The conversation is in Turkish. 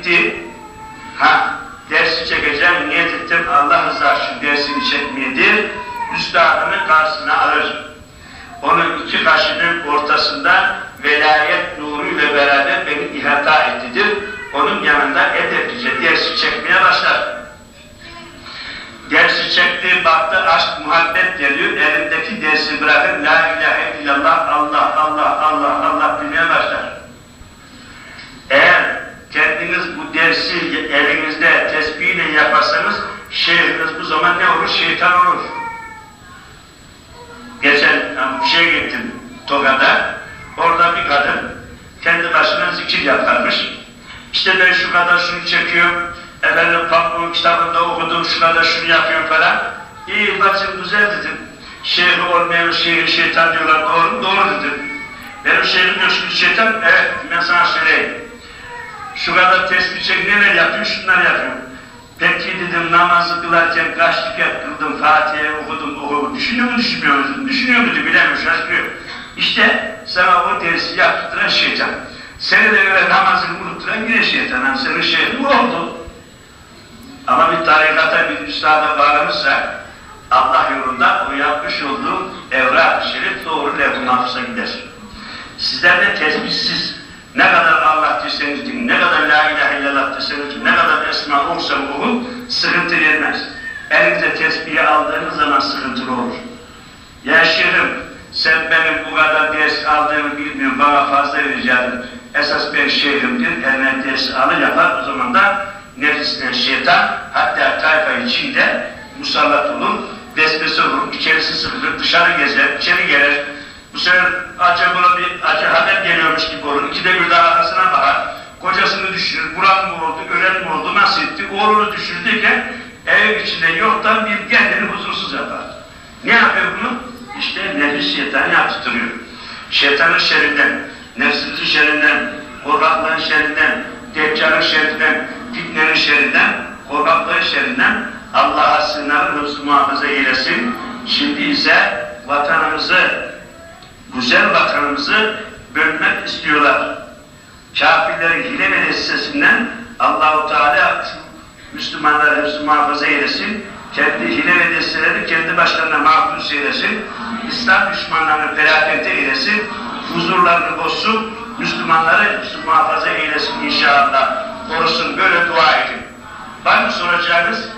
bitti. Ha, dersi çekeceğim, niyet ettim Allah rızası için dersini çekmeyedir. Üstadını karşısına alır. Onun iki kaşının ortasında velayet nuruyla beraber beni ihata ettidir. Onun yanında edepçe dersi çekmeye başlar. Dersi çekti, baktı aşk, muhabbet geliyor, elindeki dersi bırakır, La ilahe illallah, Allah, Allah, Allah, Allah demeye başlar. Eğer kendiniz bu dersi elinizde tesbihle yaparsanız, şeyhiniz bu zaman ne olur? Şeytan olur. Geçen bir şey gittim Tokat'a, orada bir kadın kendi başına zikir yaparmış. İşte ben şu kadar şunu çekiyorum, efendim Pamuk'un kitabında okudum, şu kadar şunu yapıyorum falan. İyi bacım güzel dedim. Şeyhi olmayan şeyhi şeytan diyorlar, doğru mu? Doğru dedim. Benim şeyhim yok şimdi şeytan, evet ben sana söyleyeyim. Şu kadar tespih çek, neler yapıyor, şunlar yapıyor. Dedim namazı kılarken kaç rekat kıldım, Fatiha'yı okudum, okudum. Düşünüyor mu, düşünmüyor musun? Düşünüyor mu diyor, bilemiyor, şaşırıyor. İşte sana o dersi yaptıran şeytan. Seni de öyle namazını unutturan yine şeytan. Yani senin şeyhin bu oldu. Ama bir tarikata, bir üstada bağlanırsa Allah yolunda o yapmış olduğu evrak-ı şerif doğru levh-i mahfuza gider. Sizler de tesbihsiz ne kadar Allah deseniz din, ne kadar la din, ne kadar esma olsa okun, sıkıntı vermez. Elinize tesbihi aldığınız zaman sıkıntılı olur. Ya sen benim bu kadar ders aldığımı bilmiyorsun, bana fazla vereceksin. Esas ben şeyhimdir, eline ders alır yapar, o zaman da nefisine şeytan, hatta tayfa içinde musallat olur, vesvese olur, içerisi sıkılır, dışarı gezer, içeri gelir. Bu sefer acaba bir acı haber geliyormuş gibi olur. İkide bir daha arkasına bakar. Kocasını düşürür. Burak mı oldu, ölen mi oldu, nasıl etti? Oğlunu düşürdüyken ev içinde yoktan bir kendini huzursuz yapar. Ne yapıyor bunu? İşte nefis şeytan yaptırıyor. Şeytanın şerrinden, nefsinin şerrinden, korkaklığın şerrinden, deccalın şerrinden, fitnenin şerrinden, korkaklığın şerrinden Allah'a sığınarım, hıfzı muhafaza eylesin. Şimdi ise vatanımızı, güzel vatanımızı bölmek istiyorlar. Kafirlerin hile ve destesinden Allahu Teala Müslümanları hepsi muhafaza eylesin. Kendi hile ve desteleri kendi başlarına mahpus eylesin. İslam düşmanlarını felakete eylesin. Huzurlarını bozsun. Müslümanları muhafaza eylesin inşallah. Korusun böyle dua edin. Var mı soracağınız?